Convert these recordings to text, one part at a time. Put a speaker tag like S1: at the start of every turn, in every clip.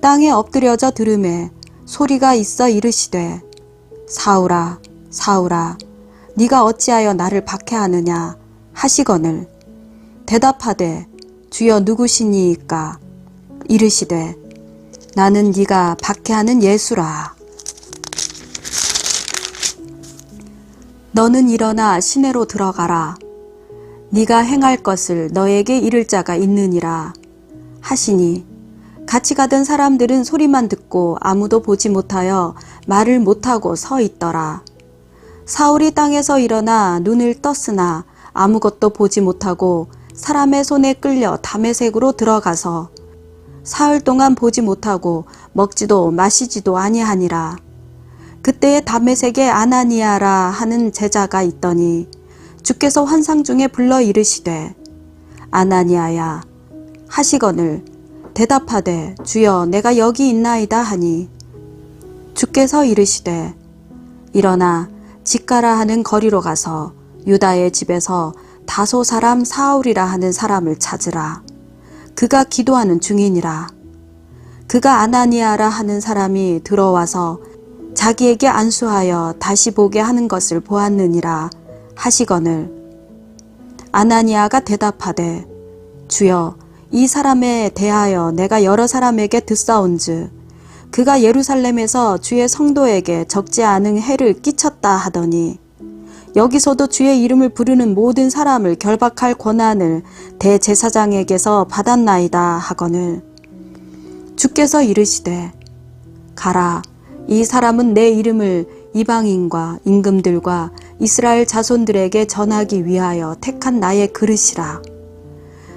S1: 땅에 엎드려져 들음에 소리가 있어 이르시되 사울아 사울아 네가 어찌하여 나를 박해하느냐 하시거늘? 대답하되 주여 누구시니이까? 이르시되 나는 네가 박해하는 예수라. 너는 일어나 시내로 들어가라. 네가 행할 것을 너에게 이를 자가 있느니라 하시니 같이 가던 사람들은 소리만 듣고 아무도 보지 못하여 말을 못하고 서 있더라. 사울이 땅에서 일어나 눈을 떴으나 아무것도 보지 못하고 사람의 손에 끌려 담에색으로 들어가서 사흘 동안 보지 못하고 먹지도 마시지도 아니하니라. 그때에 담에색에 아나니아라 하는 제자가 있더니 주께서 환상 중에 불러 이르시되 아나니아야 하시거늘 대답하되 주여 내가 여기 있나이다 하니. 주께서 이르시되 일어나 직가라 하는 거리로 가서 유다의 집에서 다소 사람 사울이라 하는 사람을 찾으라. 그가 기도하는 중이니라. 그가 아나니아라 하는 사람이 들어와서 자기에게 안수하여 다시 보게 하는 것을 보았느니라 하시거늘. 아나니아가 대답하되 주여 이 사람에 대하여 내가 여러 사람에게 듣사온즉 그가 예루살렘에서 주의 성도에게 적지 않은 해를 끼쳤다 하더니 여기서도 주의 이름을 부르는 모든 사람을 결박할 권한을 대제사장에게서 받았나이다 하거늘. 주께서 이르시되 가라 이 사람은 내 이름을 이방인과 임금들과 이스라엘 자손들에게 전하기 위하여 택한 나의 그릇이라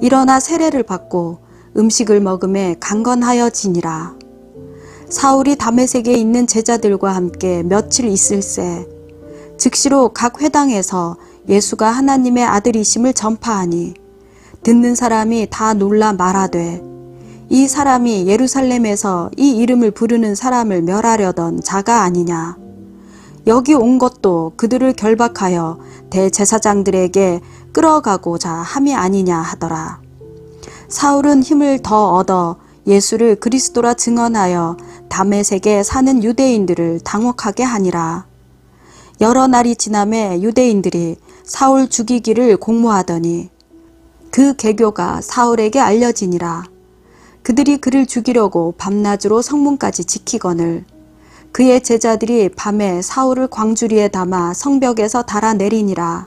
S1: 일어나 세례를 받고 음식을 먹음에 강건하여 지니라. 사울이 담에색에 있는 제자들과 함께 며칠 있을새 즉시로 각 회당에서 예수가 하나님의 아들이심을 전파하니 듣는 사람이 다 놀라 말하되 이 사람이 예루살렘에서 이 이름을 부르는 사람을 멸하려던 자가 아니냐. 여기 온 것도 그들을 결박하여 대제사장들에게 끌어가고자 함이 아니냐 하더라. 사울은 힘을 더 얻어 예수를 그리스도라 증언하여 담에색에 사는 유대인들을 당혹하게 하니라. 여러 날이 지남에 유대인들이 사울 죽이기를 공모하더니 그 계교가 사울에게 알려지니라. 그들이 그를 죽이려고 밤낮으로 성문까지 지키거늘 그의 제자들이 밤에 사울을 광주리에 담아 성벽에서 달아내리니라.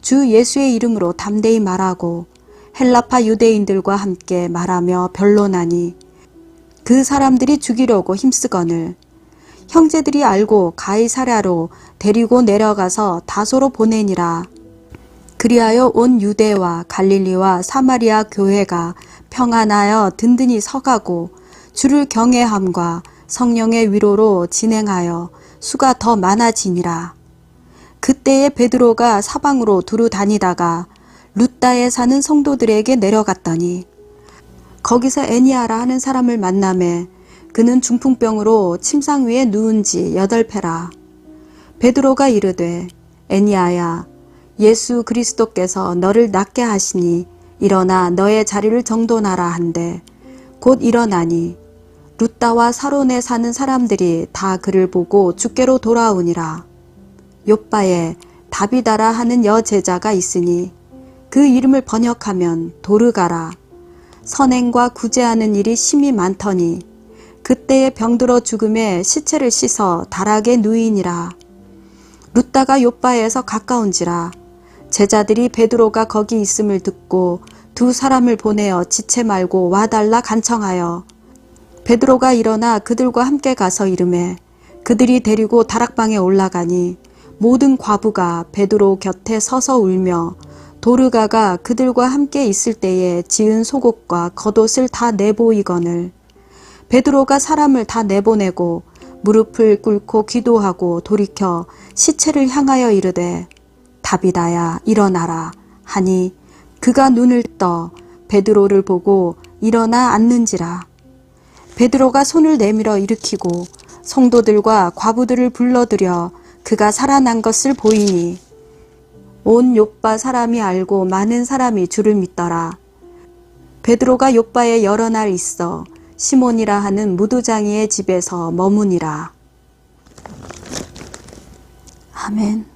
S1: 주 예수의 이름으로 담대히 말하고 헬라파 유대인들과 함께 말하며 변론하니 그 사람들이 죽이려고 힘쓰거늘 형제들이 알고 가이사랴로 데리고 내려가서 다소로 보내니라. 그리하여 온 유대와 갈릴리와 사마리아 교회가 평안하여 든든히 서가고 주를 경외함과 성령의 위로로 진행하여 수가 더 많아지니라. 그때에 베드로가 사방으로 두루 다니다가 루따에 사는 성도들에게 내려갔더니 거기서 애니아라 하는 사람을 만남에 그는 중풍병으로 침상 위에 누운 지 여덟 패라. 베드로가 이르되 애니아야 예수 그리스도께서 너를 낫게 하시니 일어나 너의 자리를 정돈하라 한데 곧 일어나니 루따와 사론에 사는 사람들이 다 그를 보고 주께로 돌아오니라. 요빠에 다비다라 하는 여제자가 있으니 그 이름을 번역하면 도르가라. 선행과 구제하는 일이 심히 많더니 그때에 병들어 죽음에 시체를 씻어 다락에 누이니라. 루따가 요빠에서 가까운지라 제자들이 베드로가 거기 있음을 듣고 두 사람을 보내어 지체 말고 와달라 간청하여 베드로가 일어나 그들과 함께 가서 이름에 그들이 데리고 다락방에 올라가니 모든 과부가 베드로 곁에 서서 울며 도르가가 그들과 함께 있을 때에 지은 속옷과 겉옷을 다 내보이거늘. 베드로가 사람을 다 내보내고 무릎을 꿇고 기도하고 돌이켜 시체를 향하여 이르되 다비다야 일어나라. 하니 그가 눈을 떠 베드로를 보고 일어나 앉는지라. 베드로가 손을 내밀어 일으키고 성도들과 과부들을 불러들여 그가 살아난 것을 보이니 온 요빠 사람이 알고 많은 사람이 주를 믿더라. 베드로가 요빠에 여러 날 있어 시몬이라 하는 무두장이의 집에서 머무니라. 아멘.